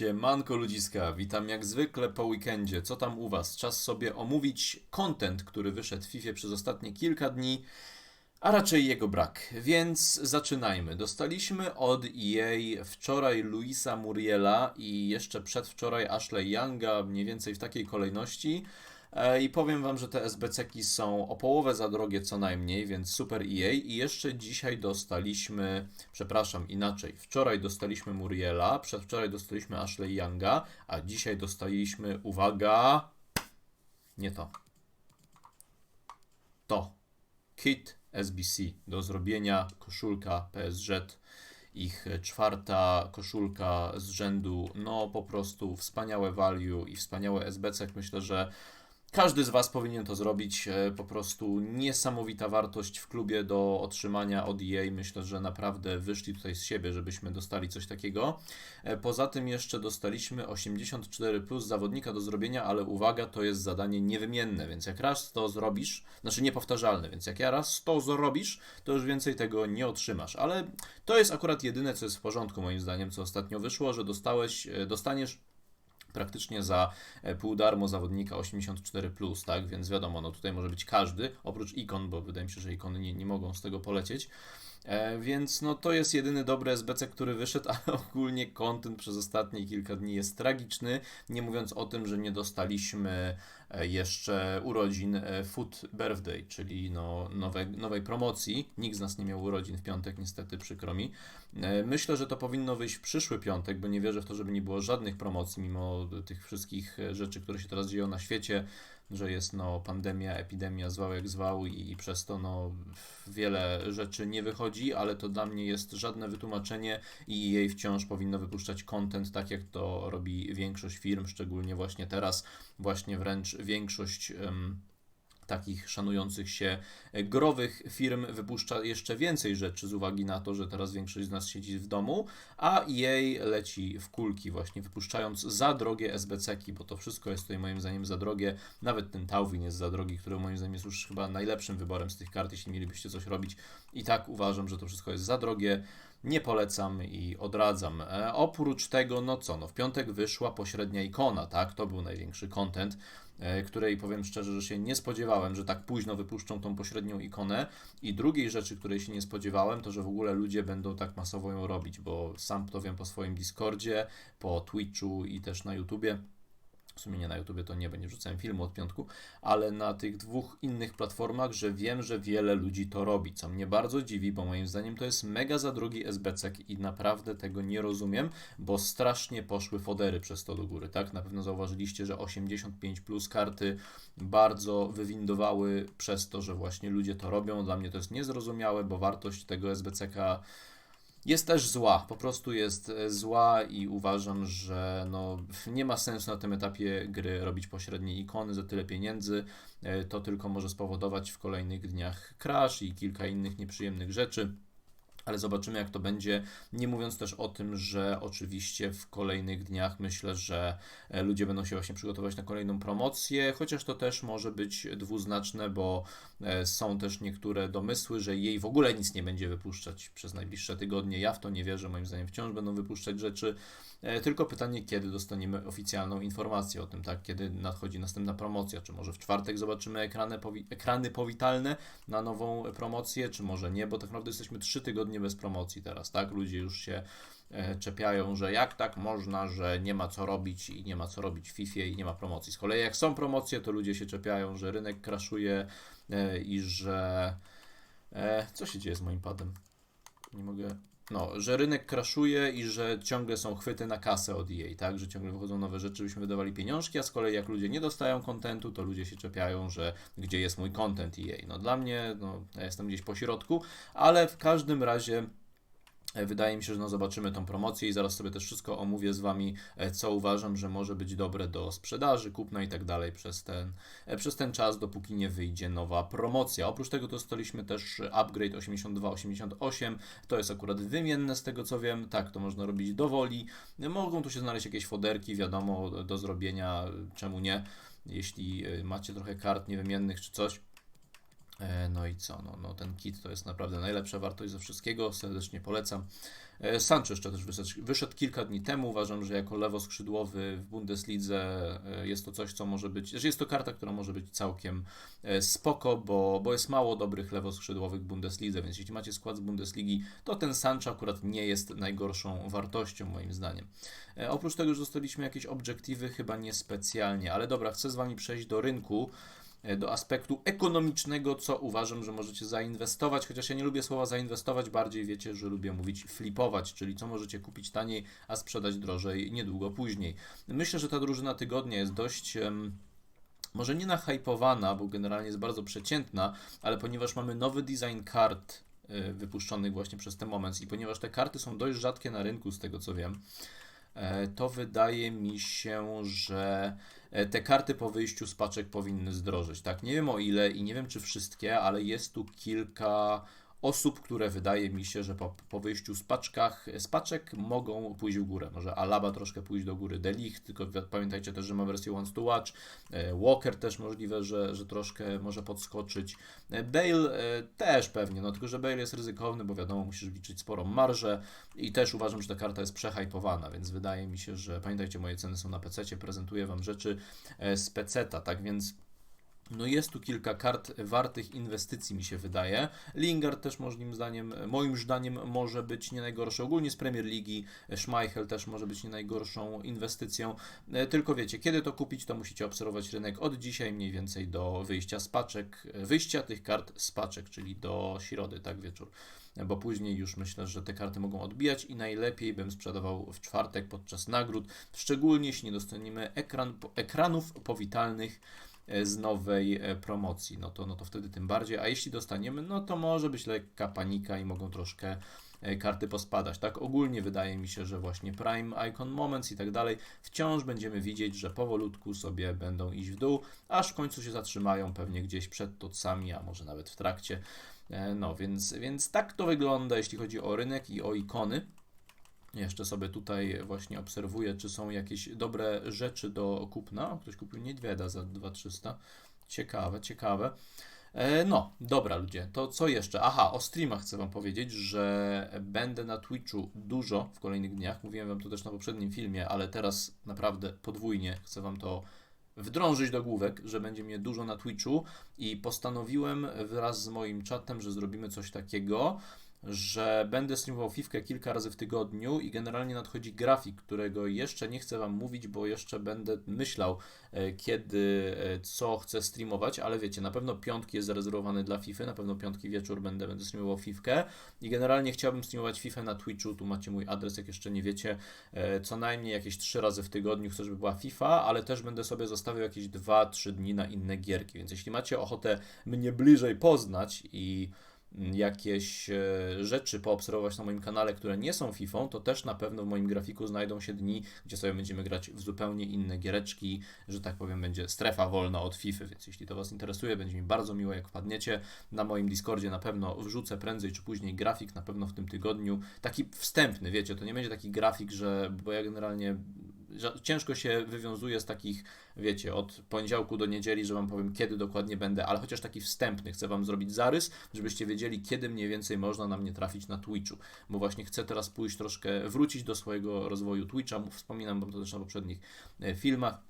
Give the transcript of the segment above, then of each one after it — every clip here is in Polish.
Siemanko ludziska, witam jak zwykle po weekendzie. Co tam u Was? Czas sobie omówić content, który wyszedł w FIFA przez ostatnie kilka dni, a raczej jego brak. Więc zaczynajmy. Dostaliśmy od EA wczoraj Luisa Muriela i jeszcze przedwczoraj Ashley Younga, mniej więcej w takiej kolejności. E, I powiem Wam, że te SBC-ki są o połowę za drogie co najmniej, więc super EA. I jeszcze dzisiaj dostaliśmy, przepraszam, inaczej. Wczoraj dostaliśmy Muriela, przedwczoraj dostaliśmy Ashley Younga, a dzisiaj dostaliśmy, uwaga, nie to. To. Kit SBC do zrobienia, koszulka PSG ich czwarta koszulka z rzędu, no po prostu wspaniałe value i wspaniałe SBC. Myślę, że każdy z Was powinien to zrobić. E, Po prostu niesamowita wartość w klubie do otrzymania od EA. Myślę, że naprawdę wyszli tutaj z siebie, żebyśmy dostali coś takiego. E, Poza tym jeszcze dostaliśmy 84 plus zawodnika do zrobienia, ale uwaga, to jest zadanie niewymienne, więc jak raz to zrobisz, znaczy niepowtarzalne, więc jak ja raz to zrobisz, to już więcej tego nie otrzymasz. Ale to jest akurat jedyne, co jest w porządku moim zdaniem, co ostatnio wyszło, że dostałeś, e, dostaniesz praktycznie za e, pół darmo zawodnika 84, tak? Więc wiadomo, no tutaj może być każdy, oprócz ikon, bo wydaje mi się, że ikony nie, nie mogą z tego polecieć. E, więc no to jest jedyny dobry SBC, który wyszedł, ale ogólnie content przez ostatnie kilka dni jest tragiczny. Nie mówiąc o tym, że nie dostaliśmy e, jeszcze urodzin e, Food Birthday, czyli no nowe, nowej promocji. Nikt z nas nie miał urodzin w piątek, niestety przykro mi. Myślę, że to powinno wyjść w przyszły piątek, bo nie wierzę w to, żeby nie było żadnych promocji, mimo tych wszystkich rzeczy, które się teraz dzieją na świecie, że jest no pandemia, epidemia, zwał jak zwał i, i przez to no wiele rzeczy nie wychodzi, ale to dla mnie jest żadne wytłumaczenie i jej wciąż powinno wypuszczać content tak jak to robi większość firm, szczególnie właśnie teraz, właśnie wręcz większość takich szanujących się e, growych firm wypuszcza jeszcze więcej rzeczy z uwagi na to, że teraz większość z nas siedzi w domu, a EA leci w kulki właśnie wypuszczając za drogie SBC-ki, bo to wszystko jest tutaj moim zdaniem za drogie. Nawet ten Tauvin jest za drogi, który moim zdaniem jest już chyba najlepszym wyborem z tych kart, jeśli mielibyście coś robić. I tak uważam, że to wszystko jest za drogie. Nie polecam i odradzam. E, oprócz tego, no co, no w piątek wyszła pośrednia ikona, tak? To był największy content e, której powiem szczerze, że się nie spodziewałem, że tak późno wypuszczą tą pośrednią ikonę. I drugiej rzeczy, której się nie spodziewałem, to że w ogóle ludzie będą tak masowo ją robić, bo sam to wiem po swoim Discordzie, po Twitchu i też na YouTubie. W sumie nie na YouTubie to nie będzie wrzucałem filmu od piątku, ale na tych dwóch innych platformach, że wiem, że wiele ludzi to robi, co mnie bardzo dziwi, bo moim zdaniem to jest mega za drogi SBC i naprawdę tego nie rozumiem, bo strasznie poszły fodery przez to do góry, tak? Na pewno zauważyliście, że 85 plus karty bardzo wywindowały przez to, że właśnie ludzie to robią. Dla mnie to jest niezrozumiałe, bo wartość tego SBCK jest też zła, po prostu jest e, zła i uważam, że no, nie ma sensu na tym etapie gry robić pośrednie ikony za tyle pieniędzy. E, To tylko może spowodować w kolejnych dniach crash i kilka innych nieprzyjemnych rzeczy. Ale zobaczymy, jak to będzie. Nie mówiąc też o tym, że oczywiście w kolejnych dniach myślę, że e, ludzie będą się właśnie przygotować na kolejną promocję, chociaż to też może być dwuznaczne, bo e, są też niektóre domysły, że jej w ogóle nic nie będzie wypuszczać przez najbliższe tygodnie. Ja w to nie wierzę, moim zdaniem wciąż będą wypuszczać rzeczy. E, Tylko pytanie, kiedy dostaniemy oficjalną informację o tym, tak? Kiedy nadchodzi następna promocja? Czy może w czwartek zobaczymy ekrany, powi- ekrany powitalne na nową promocję, czy może nie? Bo tak naprawdę jesteśmy trzy tygodnie bez promocji teraz, tak? Ludzie już się e, czepiają, że jak tak można, że nie ma co robić i nie ma co robić w FIFA i nie ma promocji. Z kolei jak są promocje, to ludzie się czepiają, że rynek kraszuje e, i że... E, co się dzieje z moim padem? Nie mogę... No, że rynek kraszuje i że ciągle są chwyty na kasę od EA, tak? Że ciągle wychodzą nowe rzeczy, byśmy wydawali pieniążki, a z kolei jak ludzie nie dostają kontentu, to ludzie się czepiają, że gdzie jest mój content EA. No dla mnie, no, ja jestem gdzieś po środku, ale w każdym razie Wydaje mi się, że no zobaczymy tą promocję i zaraz sobie też wszystko omówię z Wami, e, co uważam, że może być dobre do sprzedaży, kupna i tak dalej przez ten, e, przez ten czas, dopóki nie wyjdzie nowa promocja. Oprócz tego dostaliśmy też upgrade 82-88, to jest akurat wymienne z tego co wiem, tak, to można robić dowoli. Mogą tu się znaleźć jakieś foderki, wiadomo, do zrobienia, czemu nie, jeśli e, macie trochę kart niewymiennych czy coś E, No i co? No, no ten kit to jest naprawdę najlepsza wartość ze wszystkiego. Serdecznie polecam. E, Sancho jeszcze też wyszedł, wyszedł kilka dni temu. Uważam, że jako lewoskrzydłowy w Bundeslidze e, jest to coś, co może być, że jest to karta, która może być całkiem e, spoko, bo, bo jest mało dobrych lewoskrzydłowych w Bundeslidze, więc jeśli macie skład z Bundesligi, to ten Sancho akurat nie jest najgorszą wartością moim zdaniem. E, Oprócz tego, że dostaliśmy jakieś obiektywy, chyba niespecjalnie, ale dobra, chcę z Wami przejść do rynku e, do aspektu ekonomicznego, co uważam, że możecie zainwestować, chociaż ja nie lubię słowa zainwestować, bardziej wiecie, że lubię mówić flipować, czyli co możecie kupić taniej, a sprzedać drożej niedługo później. Myślę, że ta drużyna tygodnia jest dość. może nie nahypowana, bo generalnie jest bardzo przeciętna, ale ponieważ mamy nowy design kart y, wypuszczonych właśnie przez ten moment i ponieważ te karty są dość rzadkie na rynku, z tego co wiem, e, to wydaje mi się, że e, te karty po wyjściu z paczek powinny zdrożeć. Tak, nie wiem o ile i nie wiem czy wszystkie, ale jest tu kilka osób, które wydaje mi się, że po, po wyjściu z, paczkach, z paczek mogą pójść w górę. Może Alaba troszkę pójść do góry, Delicht, tylko pamiętajcie też, że ma wersję Wants to Watch, e, Walker też możliwe, że, że troszkę może podskoczyć, E, Bale e, też pewnie, no tylko, że Bale jest ryzykowny, bo wiadomo, musisz liczyć sporą marżę i też uważam, że ta karta jest przehypowana, więc wydaje mi się, że pamiętajcie, moje ceny są na PC, prezentuję Wam rzeczy z peceta, tak więc no jest tu kilka kart wartych inwestycji, mi się wydaje. Lingard też moim zdaniem, moim zdaniem może być nie najgorszy. Ogólnie z Premier Ligi Schmeichel też może być nie najgorszą inwestycją. E, Tylko wiecie, kiedy to kupić, to musicie obserwować rynek od dzisiaj mniej więcej do wyjścia z paczek, e, wyjścia tych kart z paczek, czyli do środy, tak wieczór. E, Bo później już myślę, że te karty mogą odbijać i najlepiej bym sprzedawał w czwartek podczas nagród, szczególnie jeśli nie dostaniemy ekran, ekranów powitalnych e, z nowej e, promocji, no to, no to wtedy tym bardziej, a jeśli dostaniemy, no to może być lekka panika i mogą troszkę e, karty pospadać. Tak ogólnie wydaje mi się, że właśnie Prime, Icon Moments i tak dalej wciąż będziemy widzieć, że powolutku sobie będą iść w dół, aż w końcu się zatrzymają pewnie gdzieś przed tocami, a może nawet w trakcie. E, No, więc, więc tak to wygląda, jeśli chodzi o rynek i o ikony. Jeszcze sobie tutaj właśnie obserwuję, czy są jakieś dobre rzeczy do kupna. Ktoś kupił niedźwiada za 2300. Ciekawe, ciekawe. E, No, dobra ludzie, to co jeszcze? Aha, o streamach chcę Wam powiedzieć, że będę na Twitchu dużo w kolejnych dniach. Mówiłem Wam to też na poprzednim filmie, ale teraz naprawdę podwójnie chcę Wam to wdrążyć do główek, że będzie mnie dużo na Twitchu i postanowiłem wraz z moim czatem, że zrobimy coś takiego, że będę streamował Fifkę kilka razy w tygodniu i generalnie nadchodzi grafik, którego jeszcze nie chcę Wam mówić, bo jeszcze będę myślał, e, kiedy, e, co chcę streamować, ale wiecie, na pewno piątki jest zarezerwowany dla FIFA, na pewno piątki wieczór będę, będę streamował Fifkę i generalnie chciałbym streamować FIFA na Twitchu, tu macie mój adres, jak jeszcze nie wiecie, e, co najmniej jakieś 3 razy w tygodniu chcę, żeby była FIFA, ale też będę sobie zostawiał jakieś 2-3 dni na inne gierki, więc jeśli macie ochotę mnie bliżej poznać i jakieś e, rzeczy poobserwować na moim kanale, które nie są FIFA, to też na pewno w moim grafiku znajdą się dni, gdzie sobie będziemy grać w zupełnie inne giereczki, że tak powiem, będzie strefa wolna od FIFA, więc jeśli to Was interesuje, będzie mi bardzo miło, jak wpadniecie. Na moim Discordzie na pewno wrzucę prędzej czy później grafik, na pewno w tym tygodniu. Taki wstępny, wiecie, to nie będzie taki grafik, że, bo ja generalnie ciężko się wywiązuje z takich, wiecie, od poniedziałku do niedzieli, że Wam powiem, kiedy dokładnie będę, ale chociaż taki wstępny chcę Wam zrobić zarys, żebyście wiedzieli, kiedy mniej więcej można na mnie trafić na Twitchu, bo właśnie chcę teraz pójść troszkę, wrócić do swojego rozwoju Twitcha, wspominam Wam to też na poprzednich e, filmach,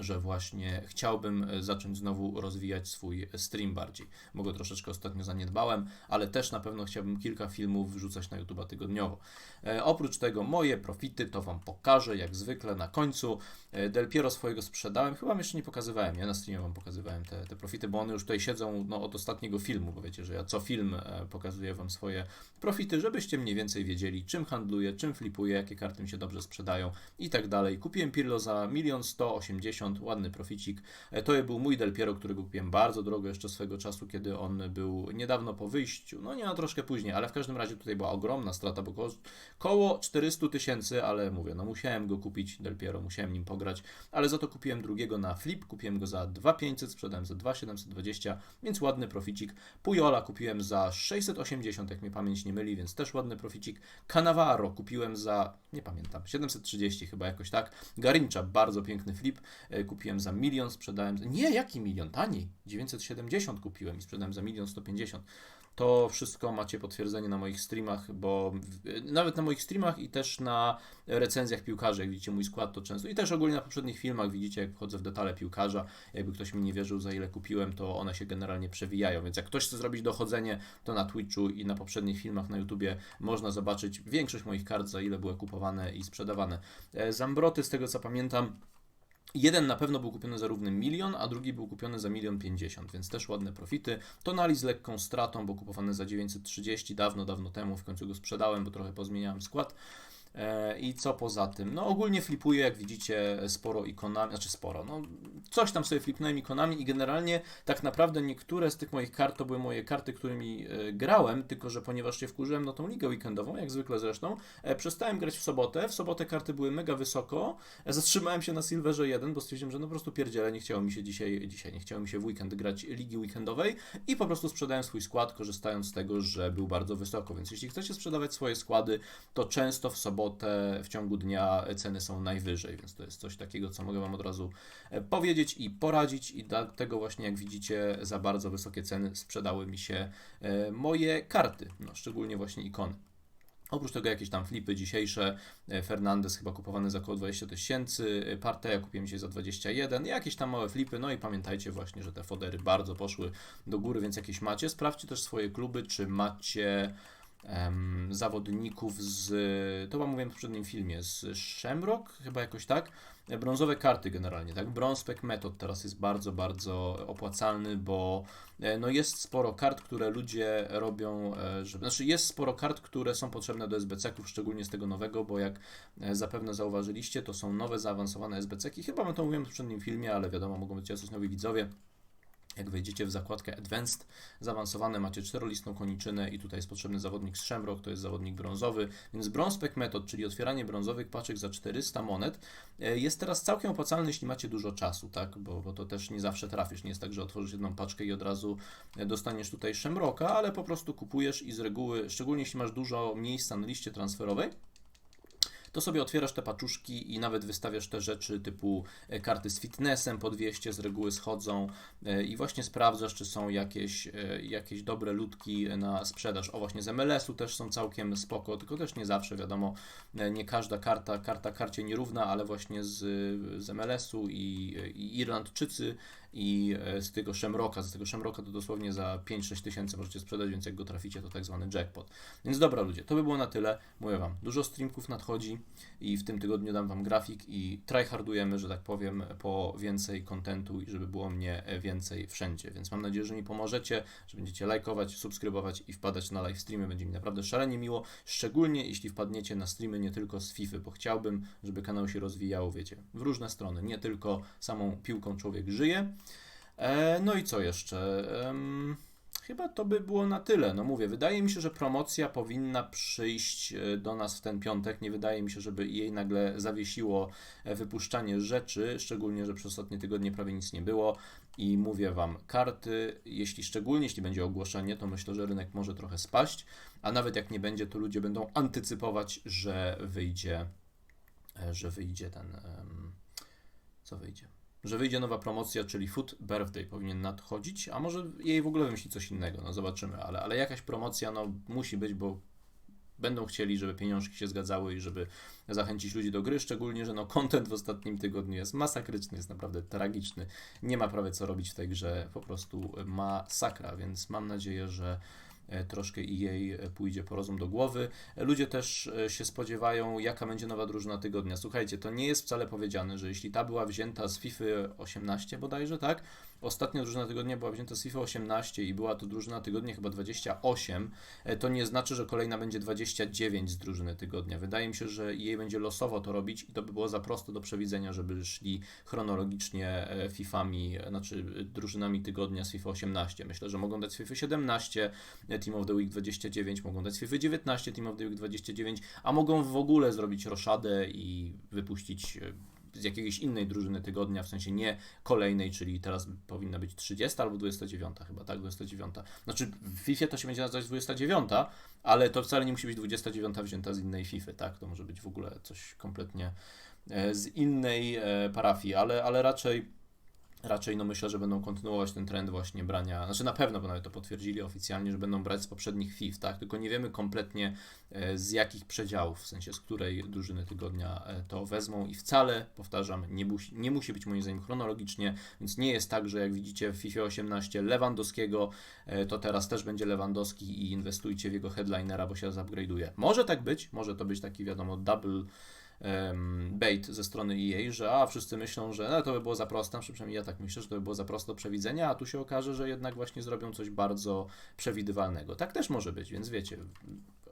że właśnie chciałbym e, zacząć znowu rozwijać swój stream bardziej. Mogę troszeczkę ostatnio zaniedbałem, ale też na pewno chciałbym kilka filmów wrzucać na YouTube'a tygodniowo. E, oprócz tego moje profity to Wam pokażę, jak zwykle na końcu. E, Del Piero swojego sprzedałem, chyba jeszcze nie pokazywałem, nie? Na streamie Wam pokazywałem te, te profity, bo one już tutaj siedzą no, od ostatniego filmu, bo wiecie, że ja co film e, pokazuję Wam swoje profity, żebyście mniej więcej wiedzieli, czym handluję, czym flipuję, jakie karty mi się dobrze sprzedają i tak dalej. Kupiłem Pirlo za 1 180 ładny proficik. E, To był mój Del Piero, którego kupiłem bardzo drogo jeszcze swego czasu, kiedy on był niedawno po wyjściu, no nie, no troszkę później, ale w każdym razie tutaj była ogromna strata, bo koło, koło 400 tysięcy, ale mówię, no musiałem go kupić Del Piero, musiałem nim pograć, ale za to kupiłem drugiego na flip, kupiłem go za 2500, sprzedałem za 2720, więc ładny proficik. Pujola kupiłem za 680, jak mnie pamięć nie myli, więc też ładny proficik. Cannavaro kupiłem za, nie pamiętam, 730 chyba jakoś tak. Garincha, bardzo piękny flip. E, e, kupiłem za milion, sprzedałem. Nie, jaki milion? Taniej. 970 kupiłem i sprzedałem za milion 150. To wszystko macie potwierdzenie na moich streamach, bo w, nawet na moich streamach i też na recenzjach piłkarzy, jak widzicie mój skład to często i też ogólnie na poprzednich filmach widzicie, jak wchodzę w detale piłkarza, jakby ktoś mi nie wierzył za ile kupiłem, to one się generalnie przewijają, więc jak ktoś chce zrobić dochodzenie, to na Twitchu i na poprzednich filmach na YouTubie można zobaczyć większość moich kart, za ile były kupowane i sprzedawane. E, Zambroty, z tego co pamiętam, Jeden na pewno był kupiony za równy milion, a drugi był kupiony za milion pięćdziesiąt, więc też ładne profity. Tonali z lekką stratą, bo kupowany za 930 dawno, dawno temu, w końcu go sprzedałem, bo trochę pozmieniałem skład. E, I co poza tym? No ogólnie flipuję, jak widzicie, sporo ikonami, znaczy sporo, no coś tam sobie flipnąłem ikonami i generalnie tak naprawdę niektóre z tych moich kart to były moje karty, którymi e, grałem, tylko że ponieważ się wkurzyłem na tą ligę weekendową, jak zwykle zresztą, e, przestałem grać w sobotę, w sobotę karty były mega wysoko, zatrzymałem się na Silverze 1, bo stwierdziłem, że no po prostu pierdzielę, nie chciało mi się dzisiaj, dzisiaj nie chciało mi się w weekend grać ligi weekendowej i po prostu sprzedałem swój skład, korzystając z tego, że był bardzo wysoko, więc jeśli chcecie sprzedawać swoje składy, to często w sobotę sobotę w ciągu dnia ceny są najwyżej, więc to jest coś takiego, co mogę Wam od razu e, powiedzieć i poradzić i dlatego właśnie jak widzicie za bardzo wysokie ceny sprzedały mi się e, moje karty, no, szczególnie właśnie ikony. Oprócz tego jakieś tam flipy dzisiejsze, e, Fernandez chyba kupowany za około 20 tysięcy, Parteja kupiłem dzisiaj za 21, jakieś tam małe flipy, no i pamiętajcie właśnie, że te fodery bardzo poszły do góry, więc jakieś macie. Sprawdźcie też swoje kluby, czy macie zawodników z, to wam mówiłem w poprzednim filmie, z Shamrock, chyba jakoś tak, brązowe karty generalnie, tak, Bronspec Method teraz jest bardzo, bardzo opłacalny, bo e, no jest sporo kart, które ludzie robią, e, żeby, znaczy jest sporo kart, które są potrzebne do SBC-ków, szczególnie z tego nowego, bo jak e, zapewne zauważyliście, to są nowe, zaawansowane SBC-ki, chyba wam to mówiłem w poprzednim filmie, ale wiadomo, mogą być jacyś nowi widzowie, jak wejdziecie w zakładkę Advanced, zaawansowane macie czterolistną koniczynę i tutaj jest potrzebny zawodnik z Shamrock, to jest zawodnik brązowy, więc Bronze Pack Method, czyli otwieranie brązowych paczek za 400 monet, e, jest teraz całkiem opłacalny, jeśli macie dużo czasu, tak, bo, bo to też nie zawsze trafisz, nie jest tak, że otworzysz jedną paczkę i od razu e, dostaniesz tutaj Shamrocka, ale po prostu kupujesz i z reguły, szczególnie jeśli masz dużo miejsca na liście transferowej, to sobie otwierasz te paczuszki i nawet wystawiasz te rzeczy typu e, karty z fitnessem po 200 z reguły schodzą e, i właśnie sprawdzasz, czy są jakieś, e, jakieś dobre ludki na sprzedaż. O właśnie z MLS-u też są całkiem spoko, tylko też nie zawsze, wiadomo, nie każda karta, karta karcie nierówna, ale właśnie z, z MLS-u i, i Irlandczycy i e, z tego Szemroka, z tego Szemroka to dosłownie za 5-6 tysięcy możecie sprzedać, więc jak go traficie, to tak zwany jackpot. Więc dobra ludzie, to by było na tyle. Mówię Wam, dużo streamków nadchodzi i w tym tygodniu dam Wam grafik i tryhardujemy, że tak powiem, po więcej kontentu i żeby było mnie więcej wszędzie. Więc mam nadzieję, że mi pomożecie, że będziecie lajkować, subskrybować i wpadać na live streamy. Będzie mi naprawdę szalenie miło, szczególnie jeśli wpadniecie na streamy nie tylko z FIFA, bo chciałbym, żeby kanał się rozwijał, wiecie, w różne strony, nie tylko samą piłką człowiek żyje, E, no i co jeszcze? Chyba to by było na tyle. No mówię, wydaje mi się, że promocja powinna przyjść e, do nas w ten piątek. Nie wydaje mi się, żeby jej nagle zawiesiło e, wypuszczanie rzeczy, szczególnie, że przez ostatnie tygodnie prawie nic nie było. I mówię Wam, karty, jeśli szczególnie, jeśli będzie ogłoszenie, to myślę, że rynek może trochę spaść, a nawet jak nie będzie, to ludzie będą antycypować, że wyjdzie, że wyjdzie ten, co wyjdzie? Że wyjdzie nowa promocja, czyli Food Birthday powinien nadchodzić, a może jej w ogóle wymyślić coś innego, no zobaczymy, ale, ale jakaś promocja no musi być, bo będą chcieli, żeby pieniążki się zgadzały i żeby zachęcić ludzi do gry, szczególnie, że no content w ostatnim tygodniu jest masakryczny, jest naprawdę tragiczny, nie ma prawie co robić w tej grze, po prostu masakra, więc mam nadzieję, że troszkę i jej e, pójdzie po rozum do głowy. Ludzie też e, się spodziewają, jaka będzie nowa drużyna tygodnia. Słuchajcie, to nie jest wcale powiedziane, że jeśli ta była wzięta z FIFA 18 bodajże, tak? Ostatnia drużyna tygodnia była wzięta z FIFA 18 i była to drużyna tygodnia chyba 28, to nie znaczy, że kolejna będzie 29 z drużyny tygodnia. Wydaje mi się, że jej będzie losowo to robić i to by było za prosto do przewidzenia, żeby szli chronologicznie FIFami, znaczy drużynami tygodnia z FIFA 18. Myślę, że mogą dać z FIFA 17, Team of the Week 29, mogą dać FIFA 19 Team of the Week 29, a mogą w ogóle zrobić roszadę i wypuścić e, z jakiejś innej drużyny tygodnia, w sensie nie kolejnej, czyli teraz powinna być 30 albo 29 chyba, tak? 29. Znaczy w FIFA to się będzie nazywać 29, ale to wcale nie musi być 29 wzięta z innej FIFA, tak? To może być w ogóle coś kompletnie e, z innej e, parafii, ale, ale raczej Raczej no myślę, że będą kontynuować ten trend właśnie brania, znaczy na pewno, bo nawet to potwierdzili oficjalnie, że będą brać z poprzednich FIF, tak? Tylko nie wiemy kompletnie e, z jakich przedziałów, w sensie z której drużyny tygodnia e, to wezmą i wcale, powtarzam, nie musi, nie musi być moim zdaniem chronologicznie, więc nie jest tak, że jak widzicie w FIFA 18 Lewandowskiego, e, to teraz też będzie Lewandowski i inwestujcie w jego headlinera, bo się zupgrade'uje. Może tak być, może to być taki wiadomo double em, bait ze strony EA, że a wszyscy myślą, że no, to by było za proste, przynajmniej ja tak myślę, że to by było za proste do przewidzenia, a tu się okaże, że jednak właśnie zrobią coś bardzo przewidywalnego. Tak też może być, więc wiecie,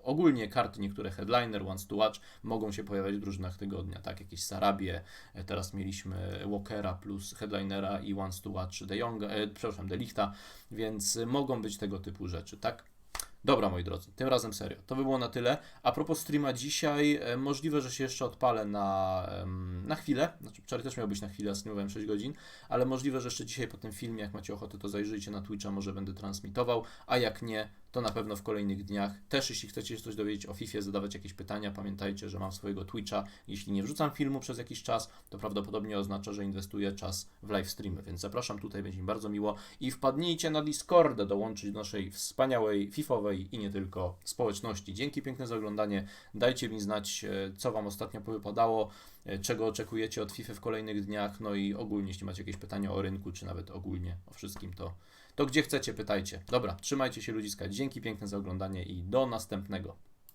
ogólnie karty niektóre headliner, wants to watch mogą się pojawiać w drużynach tygodnia, tak, jakieś Sarabie, e, teraz mieliśmy Walkera plus headlinera i wants to watch De Jonga, e, przepraszam, De Lichta, więc mogą być tego typu rzeczy, tak. Dobra, moi drodzy, tym razem serio. To by było na tyle. A propos streama dzisiaj, e, możliwe, że się jeszcze odpalę na, na chwilę. Znaczy, wczoraj też miał być na chwilę, a streamowałem 6 godzin, ale możliwe, że jeszcze dzisiaj po tym filmie, jak macie ochotę, to zajrzyjcie na Twitcha, może będę transmitował, a jak nie, to na pewno w kolejnych dniach. Też jeśli chcecie coś dowiedzieć o FIFA, zadawać jakieś pytania, pamiętajcie, że mam swojego Twitcha. Jeśli nie wrzucam filmu przez jakiś czas, to prawdopodobnie oznacza, że inwestuję czas w live streamy, więc zapraszam tutaj, będzie mi bardzo miło. I wpadnijcie na Discordę, dołączyć do naszej wspaniałej FIFowej i nie tylko społeczności. Dzięki piękne za oglądanie. Dajcie mi znać, e, co Wam ostatnio wypadało, e, czego oczekujecie od FIFA w kolejnych dniach, no i ogólnie, jeśli macie jakieś pytania o rynku, czy nawet ogólnie o wszystkim, to to gdzie chcecie, pytajcie. Dobra, trzymajcie się ludziska. Dzięki piękne za oglądanie i do następnego.